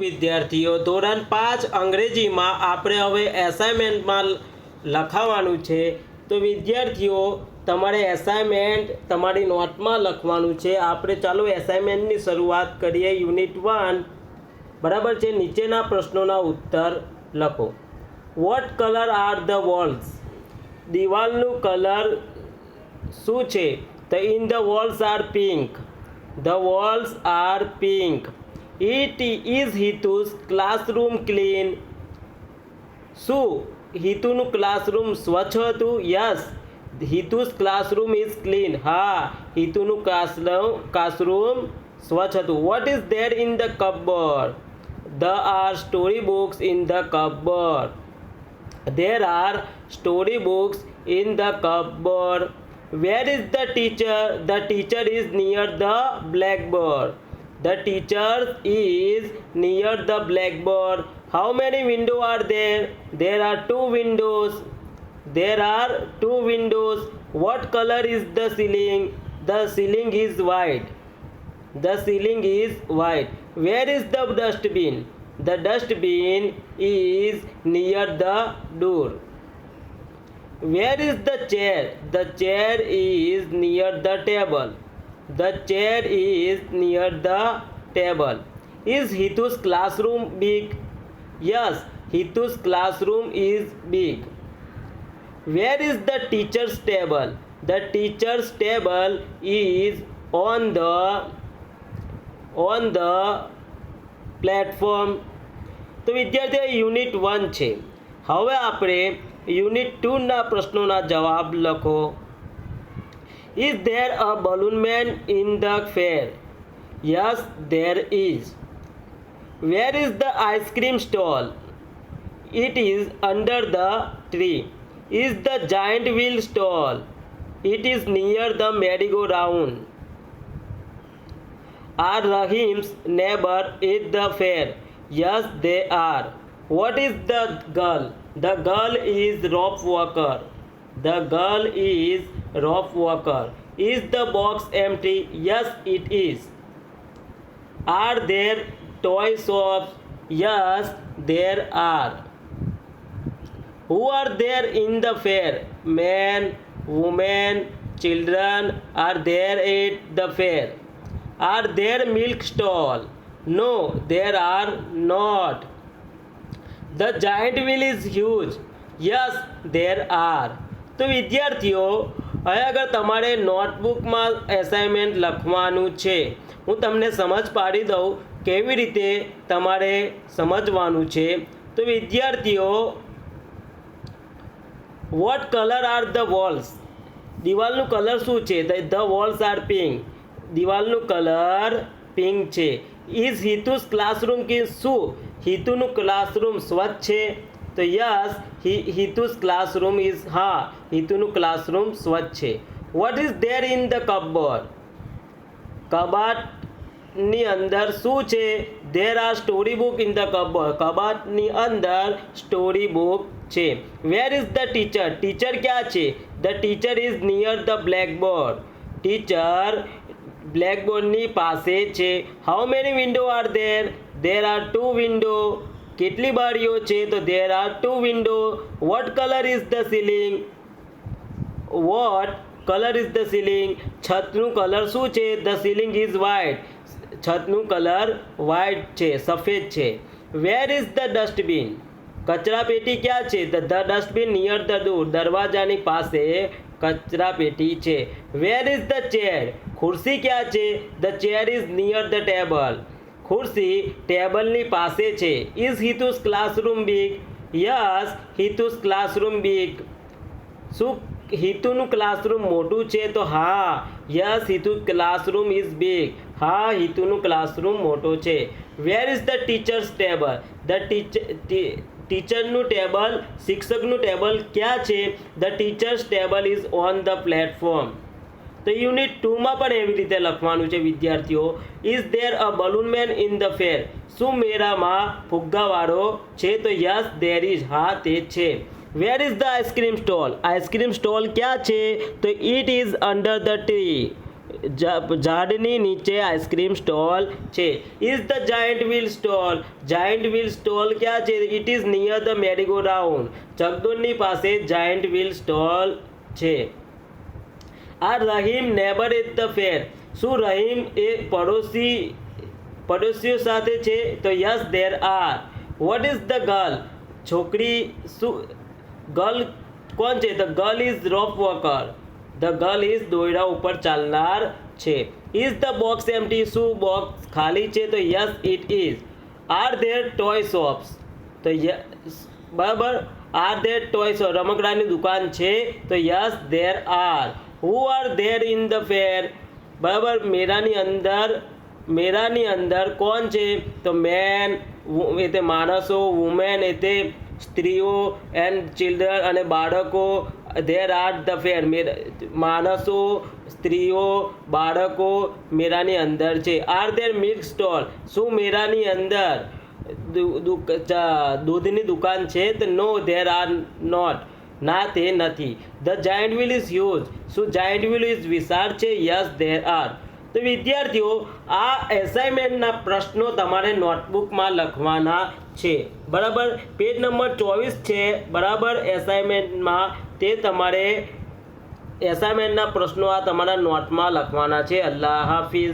વિદ્યાર્થીઓ ધોરણ પાંચ અંગ્રેજીમાં આપણે હવે એસાઇનમેન્ટમાં લખાવાનું છે તો વિદ્યાર્થીઓ તમારે એસાઇનમેન્ટ તમારી નોટમાં લખવાનું છે આપણે ચાલો એસાઇનમેન્ટની શરૂઆત કરીએ યુનિટ વન બરાબર છે નીચેના પ્રશ્નોના ઉત્તર લખો what colour are the walls દિવાલનું કલર શું છે the in the walls are pink the walls are pink It is Hitu's classroom clean? So, હિતુનું ક્લાસરૂમ સ્વચ્છ Yes, yes Hitu's classroom is clean હા હિતુનું ક્લાસરૂમ ક્લાસરૂમ સ્વચ્છ હતું what is there in the cupboard the are story books in the cupboard there are story books in the cupboard The teacher the teacher the teacher is near the teacher is near the blackboard. How many windows are there? There are two windows. There are two windows. What color is the ceiling? The ceiling is white. The ceiling is white. Where is the dustbin? The dustbin is near the door. Where is the chair? The chair is near the table. The chair is near the table. Is Hitu's classroom big? Yes, Hitu's classroom is big. Where is the teacher's table? The teacher's table is on the on the platform તો વિદ્યાર્થીઓ unit one છે હવે આપણે unit ટુના પ્રશ્નોના જવાબ લખો Is there a balloon man in the fair? Yes, there is. Where is the ice cream stall? It is under the tree. Is the giant wheel stall? It is near the merry-go-round. Are Rahim's neighbor at the fair? Yes, they are. What is the girl? The girl is rope walker. The girl is rope walker is the box empty yes it is are there toy shop yes there are who are there in the fair man women children are there at the fair are there milk stall no there are not the giant wheel is huge yes there are तो विद्यार्थियों અહીં આગળ તમારે નોટબુકમાં assignment લખવાનું છે હું તમને સમજ પાડી દઉં કેવી રીતે તમારે સમજવાનું છે તો વિદ્યાર્થીઓ what colour are the walls દિવાલનું કલર શું છે ધ વોલ્સ આર પિંક દિવાલનું કલર પિંક છે ઇઝ હિતુસ ક્લાસરૂમ કે શું હિતુનું ક્લાસરૂમ સ્વચ્છ છે તો yes he Hitu's classroom is હા હિતુનું ક્લાસરૂમ સ્વચ્છ છે what is there in the cupboard કબાટની અંદર શું છે there are story book in the cupboard કબાટની અંદર સ્ટોરી બુક છે where is the teacher teacher ક્યાં છે the teacher is near the blackboard teacher બ્લેકબોર્ડની પાસે છે how many window are there there are two window કેટલી બારીઓ છે તો there are two window what colour is the ceiling what colour is the ceiling છતનું કલર શું છે ધ સીલિંગ ઇઝ વ્હાઇટ છતનું કલર વ્હાઇટ છે સફેદ છે વેર ઇઝ ધ ડસ્ટબિન કચરા પેટી ક્યાં છે ધ ડસ્ટબિન નિયર ધ દૂર દરવાજાની પાસે કચરા પેટી છે વેર ઇઝ ધ ચેર ખુરશી ક્યાં છે the chair is near the table ખુરશી ટેબલની પાસે છે is Hitu's classroom big yes Hitu's classroom big શું હિતુનું ક્લાસરૂમ મોટું છે તો હા yes Hitu classroom is big હા હિતુનું ક્લાસરૂમ મોટું છે where is the teacher's table the teacher ટીચરનું ટેબલ શિક્ષકનું ટેબલ ક્યાં છે the teacher's table is on the platform તો યુનિટ ટુમાં પણ એવી રીતે લખવાનું છે વિદ્યાર્થીઓ is there a balloon man in the fair શું મેરામાં ફુગ્ગાવાળો છે તો યસ દેર ઇઝ હા તે છે where is the ice cream stall ice cream stall ક્યાં છે તો it is under the tree ઝાડની નીચે આઈસ્ક્રીમ સ્ટોલ છે is the giant wheel stall giant wheel stall ક્યાં છે it is near the merry go round જગદોનની પાસે જાયન્ટ વ્હીલ સ્ટોલ છે આ Rahim neighbour is the fair શું રહીમ એ પડોશી પડોશીઓ સાથે છે તો yes there are what is the girl છોકરી શું ગર્લ કોણ છે the girl is rope walker the girl is દોયડા ઉપર ચાલનાર છે ઇઝ ધ બોક્સ એમટી શું બોક્સ ખાલી છે તો yes it is are there toy shops તો બરાબર આર ધેર ટોય શોપ રમકડાની દુકાન છે તો yes there are who are there in the fair બરાબર મેળાની અંદર મેળાની અંદર કોણ છે તો મેન એ તે માણસો વુમેન એ તે સ્ત્રીઓ એન્ડ ચિલ્ડ્રન અને બાળકો ધેર આર ધ ફેર માણસો સ્ત્રીઓ બાળકો મેળાની અંદર છે આર ધેર મિલ્ક સ્ટોલ શું મેળાની અંદર દૂધની દુકાન છે તો નો ધેર આર નોટ ના તે નથી the giant wheel is huge શું જાયન્ટ વિલ ઇઝ વિશાળ છે યસ ધેર આર તો વિદ્યાર્થીઓ આ એસાઇનમેન્ટના પ્રશ્નો તમારે નોટબુકમાં લખવાના છે બરાબર પેજ નંબર ચોવીસ છે બરાબર એસાઇનમેન્ટમાં તે તમારે એસાઇનમેન્ટના પ્રશ્નો આ તમારા નોટમાં લખવાના છે અલ્લાહ હાફિઝ